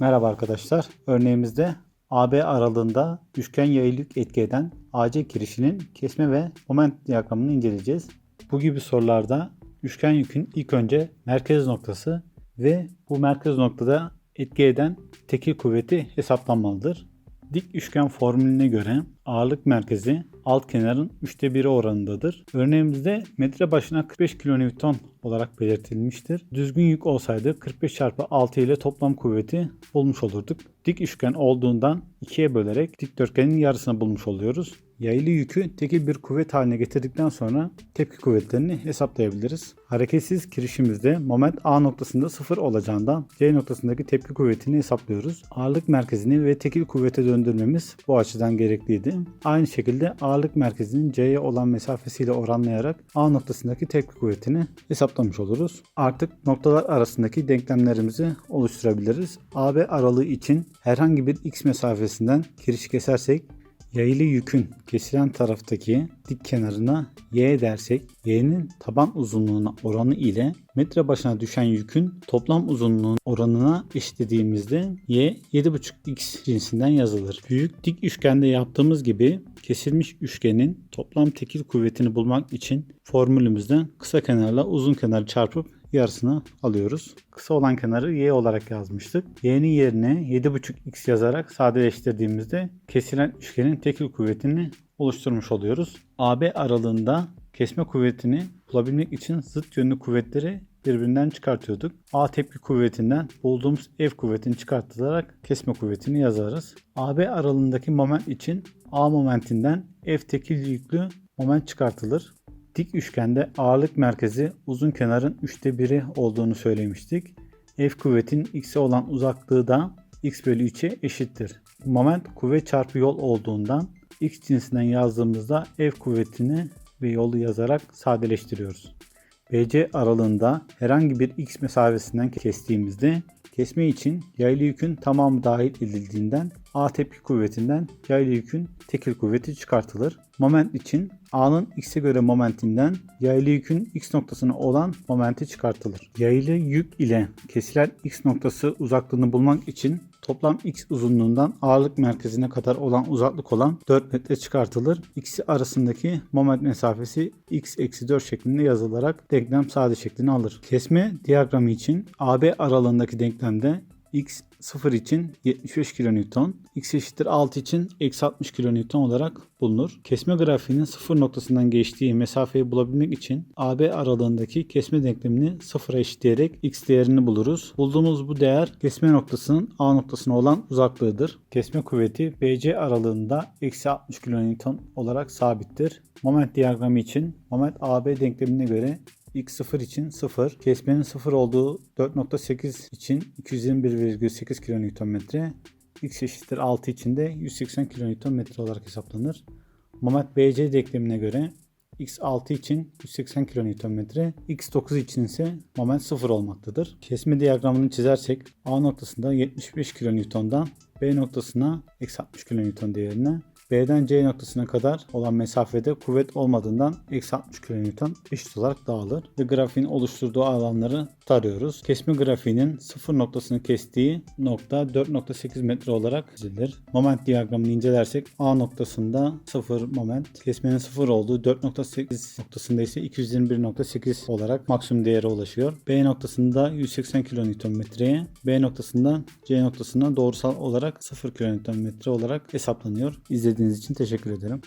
Merhaba arkadaşlar. Örneğimizde AB aralığında üçgen yayılık etki eden AC kirişinin kesme ve moment diyagramını inceleyeceğiz. Bu gibi sorularda üçgen yükün ilk önce merkez noktası ve bu merkez noktada etki eden tekil kuvveti hesaplanmalıdır. Dik üçgen formülüne göre ağırlık merkezi alt kenarın 3'te 1'i oranındadır. Örneğimizde metre başına 45 kN olarak belirtilmiştir. Düzgün yük olsaydı 45 çarpı 6 ile toplam kuvveti bulmuş olurduk. Dik üçgen olduğundan ikiye bölerek dikdörtgenin yarısını bulmuş oluyoruz. Yaylı yükü tekil bir kuvvet haline getirdikten sonra tepki kuvvetlerini hesaplayabiliriz. Hareketsiz kirişimizde moment A noktasında 0 olacağından C noktasındaki tepki kuvvetini hesaplıyoruz. Ağırlık merkezini ve tekil kuvvete döndürmemiz bu açıdan gerekliydi. Aynı şekilde ağırlık merkezinin C'ye olan mesafesiyle oranlayarak A noktasındaki tepki kuvvetini hesaplamış oluruz. Artık noktalar arasındaki denklemlerimizi oluşturabiliriz. AB aralığı için herhangi bir x mesafesinden kiriş kesersek Yaylı yükün kesilen taraftaki dik kenarına y dersek y'nin taban uzunluğuna oranı ile metre başına düşen yükün toplam uzunluğun oranına eşitlediğimizde y 7,5x cinsinden yazılır. Büyük dik üçgende yaptığımız gibi kesilmiş üçgenin toplam tekil kuvvetini bulmak için formülümüzden kısa kenarla uzun kenarı çarpıp yarısını alıyoruz. Kısa olan kenarı y olarak yazmıştık. y'nin yerine 7,5x yazarak sadeleştirdiğimizde kesilen üçgenin tekil kuvvetini oluşturmuş oluyoruz. AB aralığında kesme kuvvetini bulabilmek için zıt yönlü kuvvetleri birbirinden çıkartıyorduk. A tepki kuvvetinden bulduğumuz F kuvvetini çıkartılarak kesme kuvvetini yazarız. AB aralığındaki moment için A momentinden F tekil yüklü moment çıkartılır. Dik üçgende ağırlık merkezi uzun kenarın 3'te 1'i olduğunu söylemiştik. F kuvvetin x'e olan uzaklığı da x bölü 3'e eşittir. Moment kuvvet çarpı yol olduğundan x cinsinden yazdığımızda F kuvvetini ve yolu yazarak sadeleştiriyoruz. BC aralığında herhangi bir x mesafesinden kestiğimizde kesme için yaylı yükün tamamı dahil edildiğinden A tepki kuvvetinden yaylı yükün tekil kuvveti çıkartılır. Moment için A'nın x'e göre momentinden yaylı yükün x noktasına olan momenti çıkartılır. Yaylı yük ile kesilen x noktası uzaklığını bulmak için toplam x uzunluğundan ağırlık merkezine kadar olan uzaklık olan 4 metre çıkartılır. İkisi arasındaki moment mesafesi x eksi 4 şeklinde yazılarak denklem sade şeklini alır. Kesme diyagramı için AB aralığındaki denklemde x 0 için 75 kN, x eşittir 6 için eksi 60 kN olarak bulunur. Kesme grafiğinin 0 noktasından geçtiği mesafeyi bulabilmek için AB aralığındaki kesme denklemini 0'a eşitleyerek x değerini buluruz. Bulduğumuz bu değer kesme noktasının A noktasına olan uzaklığıdır. Kesme kuvveti BC aralığında eksi 60 kN olarak sabittir. Moment diyagramı için moment AB denklemine göre x0 için 0, kesmenin 0 olduğu 4.8 için 221,8 kN, x eşittir 6 için de 180 kN olarak hesaplanır. Moment BC denklemine göre x6 için 180 kN, x9 için ise moment 0 olmaktadır. Kesme diyagramını çizersek A noktasında 75 kN'dan B noktasına eksi 60 kN değerine B'den C noktasına kadar olan mesafede kuvvet olmadığından eksi 60 kN eşit olarak dağılır ve grafiğin oluşturduğu alanları tarıyoruz. Kesme grafiğinin sıfır noktasını kestiği nokta 4.8 metre olarak çizilir. Moment diyagramını incelersek A noktasında 0 moment, kesmenin 0 olduğu 4.8 noktasında ise 221.8 olarak maksimum değere ulaşıyor. B noktasında 180 kN'ye, B noktasından C noktasına doğrusal olarak 0 kN olarak hesaplanıyor. İzlediğiniz için teşekkür ederim.